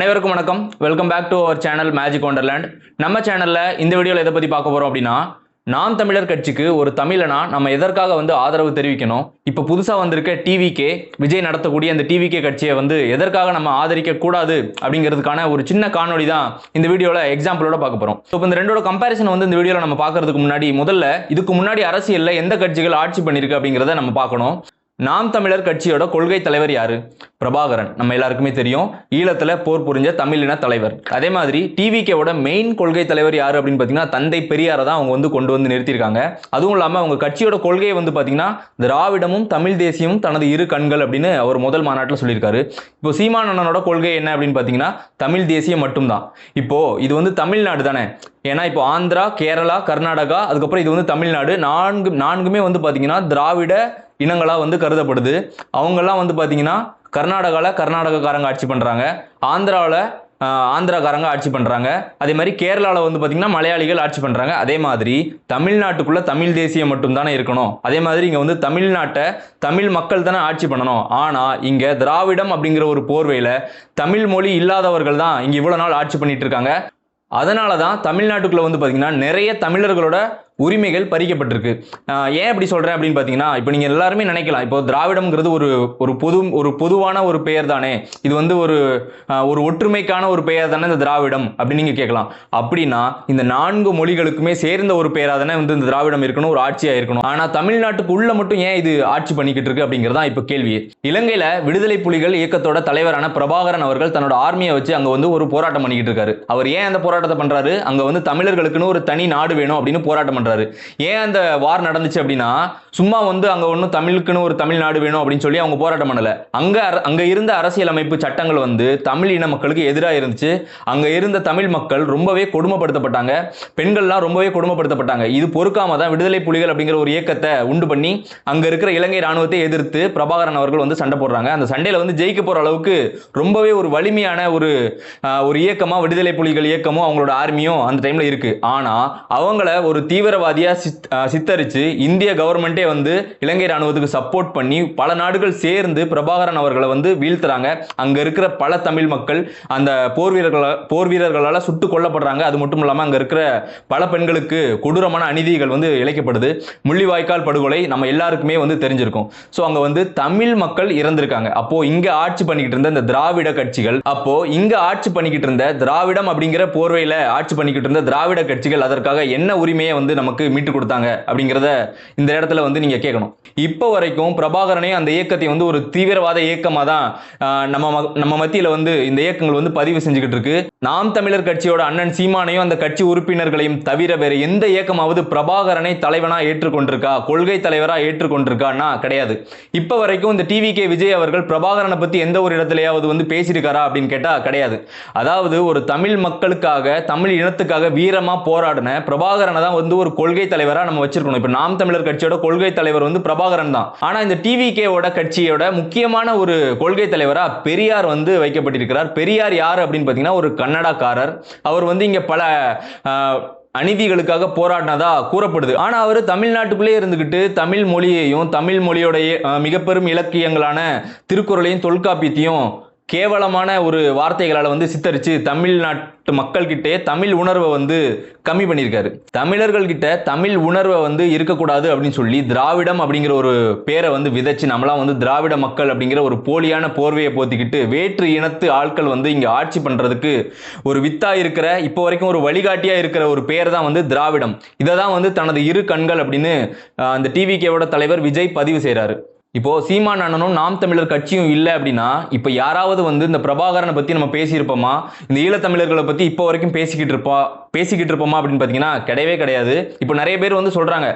அனைவருக்கும் வணக்கம். Welcome back to our channel magic wonderland நம்ம சேனலில் இந்த வீடியோவில் எதை பற்றி பார்க்க போகிறோம் அப்படின்னா நாம் தமிழர் கட்சிக்கு ஒரு தமிழனா நம்ம எதற்காக வந்து ஆதரவு தெரிவிக்கணும்? இப்போ புதுசாக வந்திருக்க டிவிகே விஜய் நடத்தக்கூடிய அந்த டிவிகே கட்சியை வந்து எதற்காக நம்ம ஆதரிக்க கூடாது அப்படிங்கிறதுக்கான ஒரு சின்ன காணொளி தான் இந்த வீடியோவில் எக்ஸாம்பிளோட பார்க்க போறோம். இப்போ இந்த ரெண்டோட கம்பாரிசன் வந்து இந்த வீடியோவில் நம்ம பார்க்கறதுக்கு முன்னாடி முதல்ல இதுக்கு முன்னாடி அரசியலில் எந்த கட்சிகள் ஆட்சி பண்ணியிருக்கு அப்படிங்கிறத நம்ம பார்க்கணும். நாம் தமிழர் கட்சியோட கொள்கை தலைவர் யாரு? பிரபாகரன். நம்ம எல்லாருக்குமே தெரியும். ஈழத்துல போர் புரிஞ்ச தமிழின தலைவர். அதே மாதிரி டிவிகேவோட மெயின் கொள்கை தலைவர் யாரு அப்படின்னு பார்த்தீங்கன்னா தந்தை பெரியாரை தான் அவங்க வந்து கொண்டு வந்து நிறுத்தியிருக்காங்க. அதுவும் இல்லாமல் அவங்க கட்சியோட கொள்கையை வந்து பார்த்தீங்கன்னா திராவிடமும் தமிழ் தேசியமும் தனது இரு கண்கள் அப்படின்னு அவர் முதல் மாநாட்டில் சொல்லியிருக்காரு. இப்போ சீமான் அண்ணனோட கொள்கை என்ன அப்படின்னு பார்த்தீங்கன்னா தமிழ் தேசியம் மட்டும்தான். இப்போ இது வந்து தமிழ்நாடு தானே. ஏன்னா இப்போ ஆந்திரா கேரளா கர்நாடகா அதுக்கப்புறம் இது வந்து தமிழ்நாடு. நான்கு நான்குமே வந்து பார்த்தீங்கன்னா திராவிட இனங்களாக வந்து கருதப்படுது. அவங்கெல்லாம் வந்து பார்த்தீங்கன்னா கர்நாடகாவில் கர்நாடகக்காரங்க ஆட்சி பண்ணுறாங்க ஆந்திராவில் ஆந்திராக்காரங்க ஆட்சி பண்ணுறாங்க அதே மாதிரி கேரளாவில் வந்து பார்த்திங்கன்னா மலையாளிகள் ஆட்சி பண்ணுறாங்க அதே மாதிரி தமிழ்நாட்டுக்குள்ளே தமிழ் தேசியம் மட்டும்தானே இருக்கணும். அதே மாதிரி இங்கே வந்து தமிழ்நாட்டை தமிழ் மக்கள் தானே ஆட்சி பண்ணணும். ஆனால் இங்கே திராவிடம் அப்படிங்கிற ஒரு போர்வையில் தமிழ் மொழி இல்லாதவர்கள் தான் இங்கே இவ்வளோ நாள் ஆட்சி பண்ணிகிட்டு இருக்காங்க. அதனால தான் தமிழ்நாட்டுக்குள்ளே வந்து பார்த்திங்கன்னா நிறைய தமிழர்களோட உரிமைகள் பறிக்கப்பட்டிருக்கு. ஏன் அப்படி சொல்கிறேன் அப்படின்னு பார்த்தீங்கன்னா இப்போ நீங்கள் எல்லாருமே நினைக்கலாம். இப்போ திராவிடம்ங்கிறது ஒரு ஒரு பொது ஒரு பொதுவான ஒரு பெயர் தானே. இது வந்து ஒரு ஒரு ஒற்றுமைக்கான ஒரு பெயர் தானே இந்த திராவிடம் அப்படின்னு நீங்கள் கேட்கலாம். அப்படின்னா இந்த நான்கு மொழிகளுக்குமே சேர்ந்த ஒரு பெயராக தானே வந்து இந்த திராவிடம் இருக்கணும் ஒரு ஆட்சியாக இருக்கணும். ஆனால் தமிழ்நாட்டுக்குள்ள மட்டும் ஏன் இது ஆட்சி பண்ணிக்கிட்டு இருக்கு அப்படிங்கிறதா இப்போ கேள்வி. இலங்கையில் விடுதலை புலிகள் இயக்கத்தோட தலைவரான பிரபாகரன் அவர்கள் தன்னோட ஆர்மியை வச்சு அங்கே வந்து ஒரு போராட்டம் பண்ணிக்கிட்டு இருக்காரு. அவர் ஏன் அந்த போராட்டத்தை பண்றாரு? அங்கே வந்து தமிழர்களுக்குன்னு ஒரு தனி நாடு வேணும் அப்படின்னு போராட்டம் பண்றாரு ஏன் அந்த வார் நடந்துச்சு அப்படின்னா சும்மா வந்து அங்க ஒன்றும் தமிழுக்குன்னு ஒரு தமிழ்நாடு வேணும் அப்படின்னு சொல்லி அவங்க போராட்டம் பண்ணல. அங்க அங்க இருந்த அரசியலமைப்பு சட்டங்கள் வந்து தமிழ் இன மக்களுக்கு எதிராக இருந்துச்சு. அங்க இருந்த தமிழ் மக்கள் ரொம்பவே கொடுமைப்படுத்தப்பட்டாங்க. பெண்கள்லாம் ரொம்பவே கொடுமைப்படுத்தப்பட்டாங்க. இது பொறுக்காம தான் விடுதலை புலிகள் அப்படிங்கிற ஒரு இயக்கத்தை உண்டு பண்ணி அங்க இருக்கிற இலங்கை ராணுவத்தை எதிர்த்து பிரபாகரன் அவர்கள் வந்து சண்டை போடுறாங்க. அந்த சண்டையில வந்து ஜெயிக்க போற அளவுக்கு ரொம்பவே ஒரு வலிமையான ஒரு ஒரு இயக்கமா விடுதலை புலிகள் இயக்கமும் அவங்களோட ஆர்மியும் அந்த டைம்ல இருக்கு. ஆனா அவங்கள ஒரு தீவிர தீவிரவாதியாக சித்- இந்திய கவர்மெண்ட்டே வந்து இலங்கை ராணுவத்துக்கு சப்போர்ட் பண்ணி பல நாடுகள் சேர்ந்து பிரபாகரன் அவர்களை வந்து வீழ்த்துறாங்க. அங்க இருக்கிற பல தமிழ் மக்கள் அந்த போர் வீரர்களால் போர் வீரர்களால் சுட்டு கொல்லப்படுறாங்க. அது மட்டும் இல்லாம அங்க இருக்கிற பல பெண்களுக்கு கொடூரமான அநீதிகள் வந்து இழைக்கப்படுது. முள்ளிவாய்க்கால் படுகொலை நம்ம எல்லாருக்குமே வந்து தெரிஞ்சிருக்கும். ஸோ அங்க வந்து தமிழ் மக்கள் இறந்திருக்காங்க. அப்போ இங்க ஆட்சி பண்ணிக்கிட்டு இருந்த இந்த திராவிட கட்சிகள் அப்போ இங்க ஆட்சி பண்ணிக்கிட்டு இருந்த திராவிடம் அப்படிங்கிற போர்வையில் ஆட்சி பண்ணிக்கிட்டு இருந்த திராவிட கட்சிகள் அதற்காக என்ன உரிமையை வந்து நமக்கு மீட்டு கொடுத்தாங்க அப்படிங்கிறத இந்த இடத்துல வந்து நீங்கள் கேட்கணும். இப்போ வரைக்கும் பிரபாகரனையும் அந்த இயக்கத்தை வந்து ஒரு தீவிரவாத இயக்கமாக தான் நம்ம நம்ம மத்தியில் வந்து இந்த இயக்கங்கள் வந்து பதிவு செஞ்சுக்கிட்டு இருக்கு. நாம் தமிழர் கட்சியோட அண்ணன் சீமானையும் அந்த கட்சி உறுப்பினர்களையும் தவிர வேறு எந்த இயக்கமாவது பிரபாகரனை தலைவனாக ஏற்றுக்கொண்டிருக்கா கொள்கை தலைவராக ஏற்றுக்கொண்டிருக்கான்னா கிடையாது. இப்போ வரைக்கும் இந்த டிவி கே விஜய் அவர்கள் பிரபாகரனை பற்றி எந்த ஒரு இடத்துலையாவது வந்து பேசியிருக்காரா அப்படின்னு கேட்டால் கிடையாது. அதாவது ஒரு தமிழ் மக்களுக்காக தமிழ் இனத்துக்காக வீரமாக போராடின பிரபாகரனை தான் வந்து ஒரு கொள்கை தலைவராக நம்ம வச்சிருக்கணும். இப்போ நாம் தமிழர் கட்சியோட கொள்கை தலைவர் வந்து பிரபாகரன் தான். ஆனால் இந்த டிவிகேவோட கட்சியோட முக்கியமான ஒரு கொள்கை தலைவராக பெரியார் வந்து வைக்கப்பட்டிருக்கிறார். பெரியார் யார் அப்படின்னு பார்த்தீங்கன்னா ஒரு கன்னடக்காரர். அவர் வந்து இங்கே பல அநீதிகளுக்காக போராடினதா கூறப்படுது. ஆனால் அவர் தமிழ்நாட்டுக்குள்ளே இருந்துக்கிட்டு தமிழ் மொழியையும் தமிழ் மொழியோடைய மிகப்பெரும் இலக்கியங்களான திருக்குறளையும் தொல்காப்பியத்தையும் கேவலமான ஒரு வார்த்தைகளால் வந்து சித்தரித்து தமிழ்நாட்டு மக்கள்கிட்டே தமிழ் உணர்வை வந்து கம்மி பண்ணியிருக்காரு. தமிழர்கள்கிட்ட தமிழ் உணர்வை வந்து இருக்கக்கூடாது அப்படின்னு சொல்லி திராவிடம் அப்படிங்கிற ஒரு பேரை வந்து விதைச்சு நம்மளாம் வந்து திராவிட மக்கள் அப்படிங்கிற ஒரு போலியான போர்வையை போத்திக்கிட்டு வேற்று இனத்து ஆட்கள் வந்து இங்கே ஆட்சி பண்ணுறதுக்கு ஒரு வித்தா இருக்கிற இப்போ வரைக்கும் ஒரு வழிகாட்டியாக இருக்கிற ஒரு பேர் தான் வந்து திராவிடம். இதை தான் வந்து தனது இரு கண்கள் அப்படின்னு அந்த டிவிகேவோட தலைவர் விஜய் பதிவு செய்கிறாரு இப்போ சீமான் அண்ணனும் நாம் தமிழர் கட்சியும் இல்லை அப்படின்னா இப்போ யாராவது வந்து இந்த பிரபாகரனை பத்தி நம்ம பேசியிருப்போமா? இந்த ஈழத்தமிழர்களை பத்தி இப்போ வரைக்கும் பேசிக்கிட்டு இருப்பா? பேசிக்கிட்டு இருப்போமா அப்படின்னு பார்த்தீங்கன்னா கிடையவே கிடையாது. இப்போ நிறைய பேர் வந்து சொல்கிறாங்க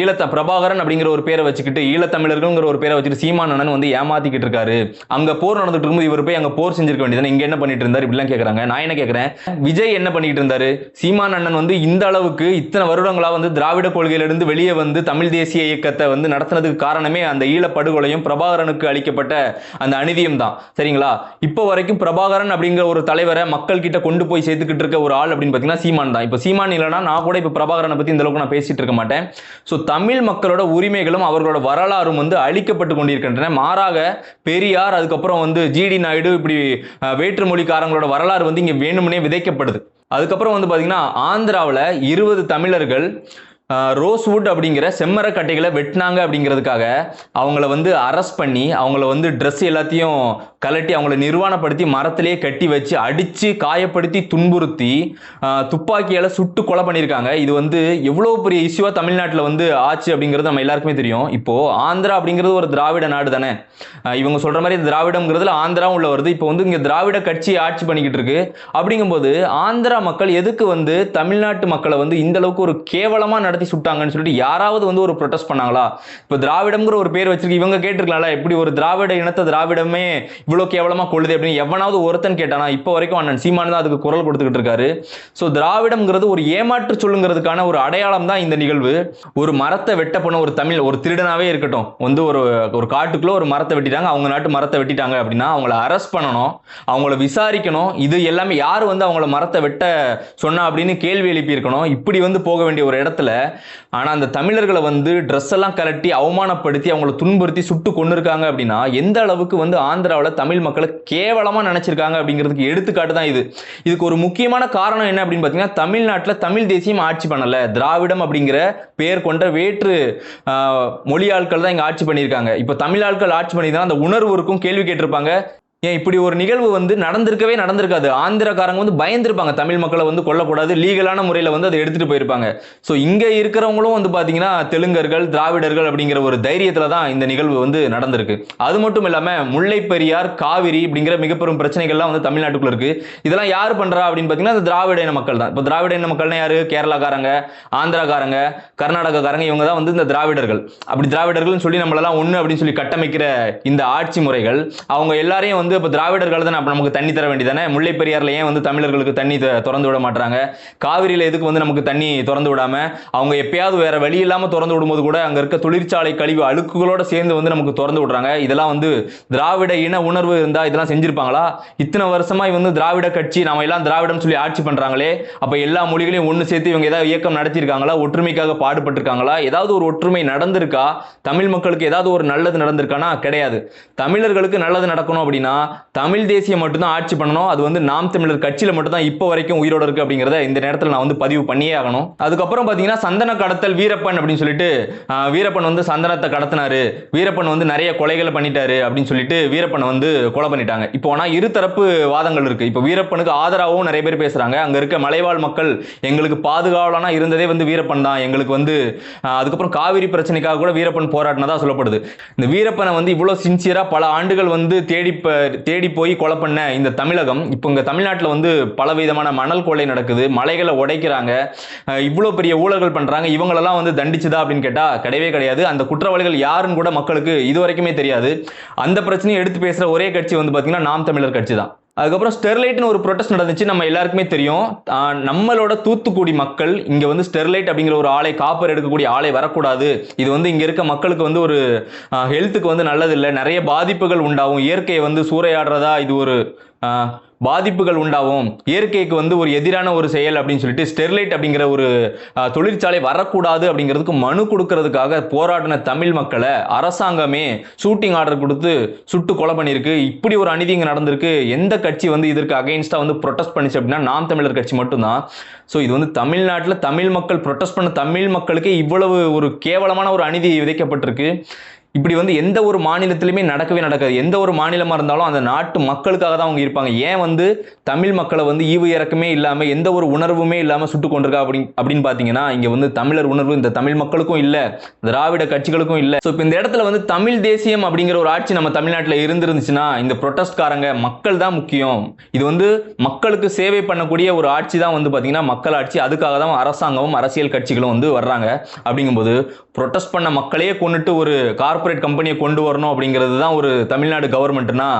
ஈழத்த பிரபாகரன் அப்படிங்கிற ஒரு பேரை வச்சுக்கிட்டு ஈழத்தமிழர்கள்ங்கிற ஒரு பேரை வச்சுட்டு சீமானன் அண்ணன் வந்து ஏமாத்திக்கிட்டு இருக்காரு. அங்கே போர் நடந்துட்டு இருக்கும்போது இவர் போய் அங்கே போர் செஞ்சிருக்க வேண்டியது இங்கே என்ன பண்ணிட்டு இருந்தார்? இப்படிலாம் கேட்குறாங்க நான் என்ன கேட்குறேன் விஜய் என்ன பண்ணிட்டு இருந்தாரு? சீமான் அண்ணன் வந்து இந்த அளவுக்கு இத்தனை வருடங்களாக வந்து திராவிட கொள்கையிலிருந்து வெளியே வந்து தமிழ் தேசிய இயக்கத்தை வந்து நடத்துனதுக்கு காரணமே அந்த ஈழ படுகொலையும் பிரபாகரனுக்கு அளிக்கப்பட்ட அந்த அநீதியும் தான். சரிங்களா? இப்போ வரைக்கும் பிரபாகரன் அப்படிங்கிற ஒரு தலைவரை மக்கள் கிட்ட கொண்டு போய் சேர்த்துக்கிட்டு இருக்க ஒரு ஆள் அப்படின்னு பார்த்தீங்கன்னா சீமான் தான். இப்போ சீமான் இல்லைனா நான் கூட இப்போ பிரபாகரனை பற்றி இந்த அளவுக்கு நான் பேசிட்டு இருக்க மாட்டேன். ஸோ தமிழ் மக்களோட உரிமைகளும் அவர்களோட வரலாறும் வந்து அழிக்கப்பட்டு கொண்டிருக்கின்றன. மாறாக பெரியார் அதுக்கப்புறம் வந்து ஜிடி நாயுடு இப்படி வேற்றுமொழிக்காரங்களோட வரலாறு வந்து இங்கே வேணும்னே விதைக்கப்படுது. அதுக்கப்புறம் வந்து பார்த்தீங்கன்னா ஆந்திராவில் இருபது தமிழர்கள் ரோஸ்வுட் அப்படிங்கிற செம்மரக்கட்டைகளை வெட்டினாங்க அப்படிங்கிறதுக்காக அவங்கள வந்து அரெஸ்ட் பண்ணி அவங்கள வந்து ட்ரெஸ் எல்லாத்தையும் கலட்டி அவங்கள நிர்வாணப்படுத்தி மரத்திலேயே கட்டி வச்சு அடித்து காயப்படுத்தி துன்புறுத்தி துப்பாக்கியால் சுட்டு கொலை பண்ணியிருக்காங்க. இது வந்து எவ்வளோ பெரிய இஷ்யூவாக தமிழ்நாட்டில் வந்து ஆச்சு அப்படிங்கிறது நம்ம எல்லாருக்குமே தெரியும். இப்போது ஆந்திரா அப்படிங்கிறது ஒரு திராவிட நாடு தானே? இவங்க சொல்கிற மாதிரி திராவிடம்ங்கிறதுல ஆந்திராவும் உள்ள வருது. இப்போ வந்து இங்கே திராவிட கட்சி ஆட்சி பண்ணிக்கிட்டு இருக்கு. அப்படிங்கும்போது ஆந்திரா மக்கள் எதுக்கு வந்து தமிழ்நாட்டு மக்களை வந்து இந்த அளவுக்கு ஒரு நட நடத்தி சுட்டாங்கன்னு சொல்லிட்டு யாராவது வந்து ஒரு ப்ரொடெஸ்ட் பண்ணாங்களா? இப்போ திராவிடம்ங்கிற ஒரு பேர் வச்சிருக்கு. இவங்க கேட்டிருக்கலாம்ல இப்படி ஒரு திராவிட இனத்தை திராவிடமே இவ்வளோ கேவலமாக கொள்ளுது அப்படின்னு எவனாவது ஒருத்தன் கேட்டானா? இப்போ வரைக்கும் அண்ணன் சீமான் தான் அதுக்கு குரல் கொடுத்துக்கிட்டு இருக்காரு. ஸோ திராவிடம்ங்கிறது ஒரு ஏமாற்று சொல்லுங்கிறதுக்கான ஒரு அடையாளம் தான் இந்த நிகழ்வு. ஒரு மரத்தை வெட்ட போன ஒரு தமிழ் ஒரு திருடனாவே இருக்கட்டும். வந்து ஒரு ஒரு காட்டுக்குள்ள ஒரு மரத்தை வெட்டிட்டாங்க. அவங்க நாட்டு மரத்தை வெட்டிட்டாங்க அப்படின்னா அவங்கள அரெஸ்ட் பண்ணணும். அவங்கள விசாரிக்கணும். இது எல்லாமே யார் வந்து அவங்கள மரத்தை வெட்ட சொன்னா அப்படின்னு கேள்வி எழுப்பி இருக்கணும் இப்படி வந்து போக வேண்டிய ஒரு இடத்துல ஆனா அந்த தமிழர்களை வந்து ட்ரெஸ் எல்லாம் கலட்டி அவமானப்படுத்தி அவங்கள துன்புறுத்தி சுட்டு கொண்டு இருக்காங்க அப்படின்னா எந்த அளவுக்கு வந்து ஆந்திராவில் தமிழ் மக்களை கேவலமாக நினச்சிருக்காங்க அப்படிங்கிறதுக்கு எடுத்துக்காட்டு தான் இது. இதுக்கு ஒரு முக்கியமான காரணம் என்ன அப்படின்னு பார்த்தீங்கன்னா தமிழ்நாட்டில் தமிழ் தேசியம் ஆட்சி பண்ணலை. திராவிடம் அப்படிங்கிற பேர் கொண்ட வேற்று ஆஹ், மொழி ஆட்கள் தான் இங்க ஆட்சி பண்ணியிருக்காங்க. இப்போ தமிழ் ஆட்கள் ஆட்சி பண்ணியிருந்தா அந்த உணர்வு இருக்கும் கேள்வி கேட்டிருப்பாங்க. ஏன் இப்படி ஒரு நிகழ்வு வந்து நடந்திருக்கவே நடந்திருக்காது. ஆந்திரக்காரங்க வந்து பயந்துருப்பாங்க. தமிழ் மக்களை வந்து கொல்லக்கூடாது. லீகலான முறையில் வந்து அதை எடுத்துகிட்டு போயிருப்பாங்க. ஸோ இங்கே இருக்கிறவங்களும் வந்து பார்த்தீங்கன்னா தெலுங்கர்கள் திராவிடர்கள் அப்படிங்கிற ஒரு தைரியத்தில் தான் இந்த நிகழ்வு வந்து நடந்திருக்கு. அது மட்டும் இல்லாமல் முல்லை பெரியார் காவிரி அப்படிங்கிற மிகப்பெரும் பிரச்சனைகள்லாம் வந்து தமிழ்நாட்டுக்குள்ள இருக்குது இதெல்லாம் யார் பண்ணுறா அப்படின்னு பார்த்தீங்கன்னா அந்த திராவிட இன மக்கள் தான். இப்போ திராவிட இன மக்கள்னா யார்? கேரளாக்காரங்க ஆந்திராக்காரங்க கர்நாடகாக்காரங்க இவங்க தான் வந்து இந்த திராவிடர்கள். அப்படி திராவிடர்கள்னு சொல்லி நம்மளெல்லாம் ஒன்று அப்படின்னு சொல்லி கட்டமைக்கிற இந்த ஆட்சி முறைகள் அவங்க எல்லாரையும் வந்து இப்போ திராவிடர்கள் தான் அப்போ நமக்கு தண்ணி தர வேண்டியதானே முல்லை பெரியாரில் ஏன் வந்து தமிழர்களுக்கு தண்ணி திறந்து விட மாட்டாங்க காவிரியில எதுக்கு வந்து நமக்கு தண்ணி திறந்து விடாம? அவங்க எப்பயாவது வேற வழி இல்லாமல் திறந்து விடும்போது கூட அங்கே இருக்க தொழிற்சாலை கழிவு அழுக்குகளோட சேர்ந்து வந்து நமக்கு திறந்து விடுறாங்க. இதெல்லாம் வந்து திராவிட இன உணர்வு இருந்தா இதெல்லாம் செஞ்சுருப்பாங்களா? இத்தனை வருஷமா இவங்க வந்து திராவிட கட்சி நம்ம எல்லாம் திராவிடம் சொல்லி ஆட்சி பண்றாங்களே? அப்போ எல்லா மொழிகளையும் ஒன்று சேர்த்து இவங்க ஏதாவது இயக்கம் நடத்தியிருக்காங்களா? ஒற்றுமைக்காக பாடுபட்டிருக்காங்களா? ஏதாவது ஒரு ஒற்றுமை நடந்திருக்கா? தமிழ் மக்களுக்கு ஏதாவது ஒரு நல்லது நடந்திருக்கானா? கிடையாது. தமிழர்களுக்கு நல்லது நடக்கணும் அப்படின்னா தமிழ் தேசியம் மட்டும்தான் ஆட்சி பண்ணணும். அது வந்து நாம் தமிழர் கட்சியில் மட்டும்தான் இப்போ வரைக்கும் உயிரோடு இருக்கு அப்படிங்கிறத இந்த நேரத்தில் நான் வந்து பதிவு பண்ணியே ஆகணும். அதுக்கப்புறம் பார்த்தீங்கன்னா சந்தன கடத்தல் வீரப்பன் அப்படின்னு சொல்லிட்டு வீரப்பன் வந்து சந்தனத்தை கடத்தினாரு. வீரப்பன் வந்து நிறைய கொலைகளை பண்ணிட்டாரு அப்படின்னு சொல்லிட்டு வீரப்பனை வந்து கொலை பண்ணிட்டாங்க. இப்போ ஆனால் இருதரப்பு வாதங்கள் இருக்கு. இப்போ வீரப்பனுக்கு ஆதரவும் நிறைய பேர் பேசுறாங்க. அங்க இருக்க மலைவாழ் மக்கள் எங்களுக்கு பாதுகாவலனா இருந்ததே வந்து வீரப்பன் தான். எங்களுக்கு வந்து அதுக்கப்புறம் காவிரி பிரச்சனைக்காக கூட வீரப்பன் போராட்டினதாக சொல்லப்படுது. இந்த வீரப்பனை வந்து இவ்வளோ சின்சியரா பல ஆண்டுகள் வந்து தேடி தேடி போய் கொலை பண்ண இந்த தமிழகம் இப்போ இங்க தமிழ்நாட்டில் வந்து பல விதமான மணல் கொள்ளை நடக்குது மலைகளை உடைக்கிறாங்க இவ்வளோ பெரிய ஊழல்கள் பண்றாங்க இவங்களெல்லாம் வந்து தண்டிச்சுதா அப்படின்னு கேட்டா கிடையவே கிடையாது. அந்த குற்றவாளிகள் யாருன்னு கூட மக்களுக்கு இது வரைக்குமே தெரியாது. அந்த பிரச்சனையை எடுத்து பேசுகிற ஒரே கட்சி வந்து பார்த்திங்கன்னா நாம் தமிழர் கட்சி தான் அதுக்கப்புறம் ஸ்டெர்லைட்னு ஒரு ப்ரொட்டஸ்ட் நடந்துச்சு. நம்ம எல்லாருக்குமே தெரியும். நம்மளோட தூத்துக்குடி மக்கள் இங்கே வந்து ஸ்டெர்லைட் அப்படிங்கிற ஒரு ஆலை காப்பர் எடுக்கக்கூடிய ஆலை வரக்கூடாது. இது வந்து இங்கே இருக்க மக்களுக்கு வந்து ஒரு ஹெல்த்துக்கு வந்து நல்லதில்லை. நிறைய பாதிப்புகள் உண்டாகும். இயற்கையை வந்து சூறையாடுறதா இது ஒரு பாதிப்புகள் உண்டாகும். இயற்கைக்கு வந்து ஒரு எதிரான ஒரு செயல் அப்படின்னு சொல்லிட்டு ஸ்டெர்லைட் அப்படிங்கிற ஒரு தொழிற்சாலை வரக்கூடாது அப்படிங்கிறதுக்கு மனு கொடுக்கறதுக்காக போராடின தமிழ் மக்களை அரசாங்கமே ஷூட்டிங் ஆர்டர் கொடுத்து சுட்டு கொலை பண்ணியிருக்கு. இப்படி ஒரு அநீதி இங்கே நடந்திருக்கு. எந்த கட்சி வந்து இதற்கு அகைன்ஸ்டாக வந்து ப்ரொட்டஸ்ட் பண்ணிச்சு அப்படின்னா நாம் தமிழர் கட்சி மட்டும்தான். ஸோ இது வந்து தமிழ்நாட்டில் தமிழ் மக்கள் ப்ரொட்டஸ்ட் பண்ண தமிழ் மக்களுக்கே இவ்வளவு ஒரு கேவலமான ஒரு அநீதி விதைக்கப்பட்டிருக்கு. இப்படி வந்து எந்த ஒரு மாநிலத்திலுமே நடக்கவே நடக்காது. எந்த ஒரு மாநிலமா இருந்தாலும் அந்த நாட்டு மக்களுக்காக தான் அவங்க இருப்பாங்க. ஏன் வந்து தமிழ் மக்களை வந்து ஈவு இறக்கமே இல்லாமல் எந்த ஒரு உணர்வுமே இல்லாமல் சுட்டு கொண்டிருக்கா அப்படி அப்படின்னு பார்த்தீங்கன்னா இங்க வந்து தமிழர் உணர்வு இந்த தமிழ் மக்களுக்கும் இல்ல திராவிட கட்சிகளுக்கும் இல்ல. ஸோ இப்போ இந்த இடத்துல வந்து தமிழ் தேசியம் அப்படிங்கிற ஒரு ஆட்சி நம்ம தமிழ்நாட்டில் இருந்திருந்துச்சுன்னா இந்த ப்ரொட்டஸ்ட்காரங்க மக்கள் தான் முக்கியம். இது வந்து மக்களுக்கு சேவை பண்ணக்கூடிய ஒரு ஆட்சி தான் வந்து பாத்தீங்கன்னா மக்கள் ஆட்சி அதுக்காக தான் அரசாங்கமும் அரசியல் கட்சிகளும் வந்து வர்றாங்க. அப்படிங்கும்போது ப்ரொட்டஸ்ட் பண்ண மக்களையே கொண்டுட்டு ஒரு கார்ப்பரேட் கம்பெனியை கொண்டு வரணும் அப்படிங்கிறது தான் ஒரு தமிழ்நாடு கவர்மெண்ட்னா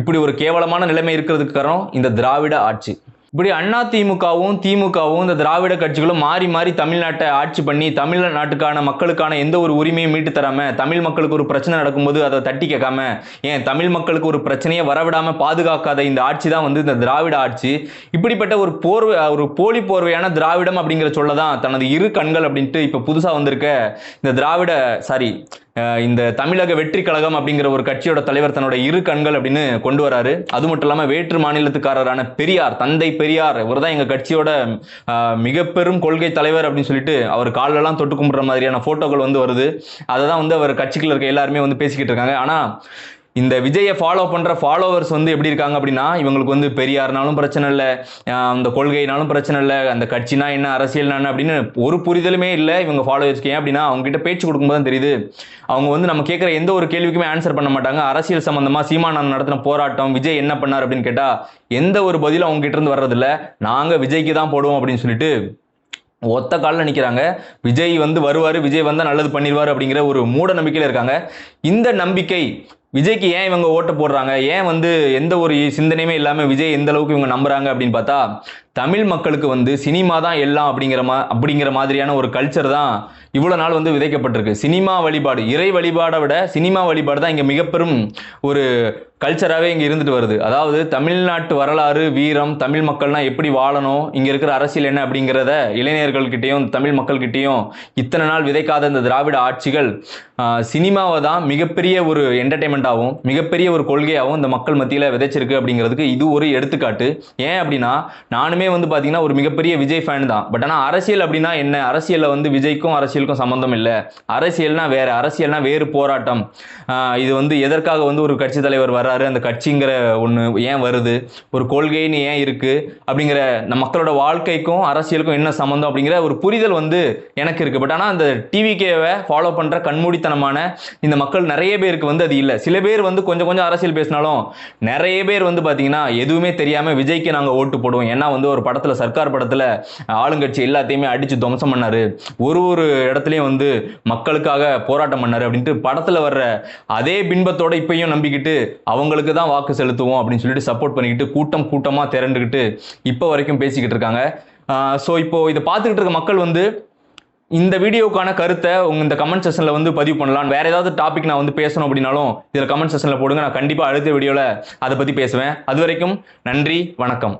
இப்படி ஒரு கேவலமான நிலைமை இருக்கிறதுக்கு காரணம் இந்த திராவிட ஆட்சி. இப்படி அண்ணா திமுகவும் திமுகவும் இந்த திராவிட கட்சிகளும் மாறி மாறி தமிழ்நாட்டை ஆட்சி பண்ணி தமிழ்நாட்டுக்கான மக்களுக்கான எந்த ஒரு உரிமையும் மீட்டு தராம தமிழ் மக்களுக்கு ஒரு பிரச்சனை நடக்கும்போது அதை தட்டி கேட்காம ஏன் தமிழ் மக்களுக்கு ஒரு பிரச்சனையை வரவிடாம பாதுகாக்காத இந்த ஆட்சி தான் வந்து இந்த திராவிட ஆட்சி. இப்படிப்பட்ட ஒரு போர்வை ஒரு போலி போர்வையான திராவிடம் அப்படிங்கிற சொல்ல தான் தனது இரு கண்கள் அப்படின்ட்டு இப்போ புதுசாக வந்திருக்க இந்த திராவிட சாரி இந்த தமிழக வெற்றி கழகம் அப்படிங்கிற ஒரு கட்சியோட தலைவர் தன்னோட இரு கண்கள் அப்படின்னு கொண்டு வராரு. அது மட்டும் இல்லாமல் வேற்று மாநிலத்துக்காரரான பெரியார் தந்தை பெரியார் இவர் தான் எங்கள் கட்சியோட மிக பெரும் கொள்கை தலைவர் அப்படின்னு சொல்லிட்டு அவர் காலெல்லாம் தொட்டு கும்பிட்ற மாதிரியான ஃபோட்டோக்கள் வந்து வருது. அதை தான் வந்து அவர் கட்சிக்குள்ள இருக்க எல்லாருமே வந்து பேசிக்கிட்டு இருக்காங்க. ஆனால் இந்த விஜயை ஃபாலோ பண்ணுற ஃபாலோவர்ஸ் வந்து எப்படி இருக்காங்க அப்படின்னா இவங்களுக்கு வந்து பெரியார்னாலும் பிரச்சனை இல்லை அந்த கொள்கைனாலும் பிரச்சனை இல்லை அந்த கட்சினா என்ன அரசியல்னா என்ன அப்படின்னு ஒரு புரிதலுமே இல்லை இவங்க ஃபாலோ ஏன் அப்படின்னா அவங்ககிட்ட பேச்சு கொடுக்கும்போது தான் தெரியுது. அவங்க வந்து நம்ம கேட்குற எந்த ஒரு கேள்விக்குமே ஆன்சர் பண்ண மாட்டாங்க. அரசியல் சம்மந்தமாக சீமானன் நடத்தின போராட்டம் விஜய் என்ன பண்ணார் அப்படின்னு கேட்டால் எந்த ஒரு பதிலும் அவங்ககிட்ட இருந்து வர்றதில்ல நாங்கள் விஜய்க்கு தான் போடுவோம் அப்படின்னு சொல்லிட்டு ஒத்த காலில் நிற்கிறாங்க விஜய் வந்து வருவார் விஜய் வந்தால் நல்லது பண்ணிடுவார் அப்படிங்கிற ஒரு மூட நம்பிக்கையில் இருக்காங்க. இந்த நம்பிக்கை விஜய்க்கு ஏன் இவங்க ஓட்டு போடுறாங்க? ஏன் வந்து எந்த ஒரு சிந்தனையுமே இல்லாமல் விஜய் எந்த அளவுக்கு இவங்க நம்புறாங்க அப்படின்னு பார்த்தா தமிழ் மக்களுக்கு வந்து சினிமா தான் எல்லாம் அப்படிங்கிற மா அப்படிங்கிற மாதிரியான ஒரு கல்ச்சர் தான் இவ்வளோ நாள் வந்து விதைக்கப்பட்டிருக்கு. சினிமா வழிபாடு இறை வழிபாடை விட சினிமா வழிபாடு தான் இங்கே மிகப்பெரும் ஒரு கல்ச்சராகவே இங்கே இருந்துட்டு வருது. அதாவது தமிழ்நாட்டு வரலாறு வீரம் தமிழ் மக்கள்னால் எப்படி வாழணும் இங்கே இருக்கிற அரசியல் என்ன அப்படிங்கிறத இளைஞர்கள்கிட்டயும் தமிழ் மக்கள்கிட்டயும் இத்தனை நாள் விதைக்காத இந்த திராவிட ஆட்சிகள் சினிமாவை தான் மிகப்பெரிய ஒரு என்டர்டைன்மெண்ட்டாகவும் மிகப்பெரிய ஒரு கொள்கையாகவும் இந்த மக்கள் மத்தியில் விதைச்சிருக்கு அப்படிங்கிறதுக்கு இது ஒரு எடுத்துக்காட்டு. ஏன் அப்படின்னா நானுமே வந்து பார்த்தீங்கன்னா ஒரு மிகப்பெரிய விஜய் ஃபேன் தான். பட் ஆனால் அரசியல் அப்படின்னா என்ன? அரசியலில் வந்து விஜய்க்கும் அரசியலுக்கும் சம்மந்தம் இல்லை. அரசியல்னா வேற. அரசியல்னா வேறு போராட்டம். இது வந்து எதற்காக வந்து ஒரு கட்சி தலைவர் வர்றாரு? அந்த கட்சிங்கிற ஒன்று ஏன் வருது? ஒரு கொள்கைன்னு ஏன் இருக்கு? அப்படிங்கிற நம்ம மக்களோட வாழ்க்கைக்கும் அரசியலுக்கும் என்ன சம்மந்தம் அப்படிங்கிற ஒரு புரிதல் வந்து எனக்கு இருக்கு. பட் ஆனால் அந்த டிவிகேவை ஃபாலோ பண்ற கண்மூடித்தனமான இந்த மக்கள் நிறைய பேருக்கு வந்து அது இல்லை. சில பேர் வந்து கொஞ்சம் கொஞ்சம் அரசியல் பேசினாலும் நிறைய பேர் வந்து பார்த்தீங்கன்னா எதுவுமே தெரியாமல் விஜய்க்கு நாங்கள் ஓட்டு போடுவோம். ஏன்னா வந்து ஒரு படத்தில் சர்க்கார் படத்தில் ஆளுங்கட்சி எல்லாத்தையுமே அடித்து துவம்சம் பண்ணார். ஒரு ஒரு இடத்துலையும் வந்து மக்களுக்காக போராட்டம் பண்ணார் அப்படின்ட்டு படத்தில் வர்ற அதே பின்பத்தோட இப்பையும் நம்பிக்கிட்டு அவங்களுக்கு தான் வாக்கு செலுத்துவோம் அப்படின்னு சொல்லிட்டு சப்போர்ட் பண்ணிக்கிட்டு கூட்டம் கூட்டமாக திரண்டுக்கிட்டு இப்போ வரைக்கும் பேசிக்கிட்டு இருக்காங்க. ஸோ இப்போது இதை பார்த்துக்கிட்டு இருக்க மக்கள் வந்து இந்த வீடியோக்கான கருத்தை உங்க இந்த கமெண்ட் செஷனில் வந்து பதிவு பண்ணலாம். வேற ஏதாவது டாபிக் நான் வந்து பேசணும் அப்படின்னாலும் இதில் கமெண்ட் செஷனில் போடுங்க. நான் கண்டிப்பாக அடுத்த வீடியோவில் அதை பற்றி பேசுவேன். அது வரைக்கும் நன்றி வணக்கம்.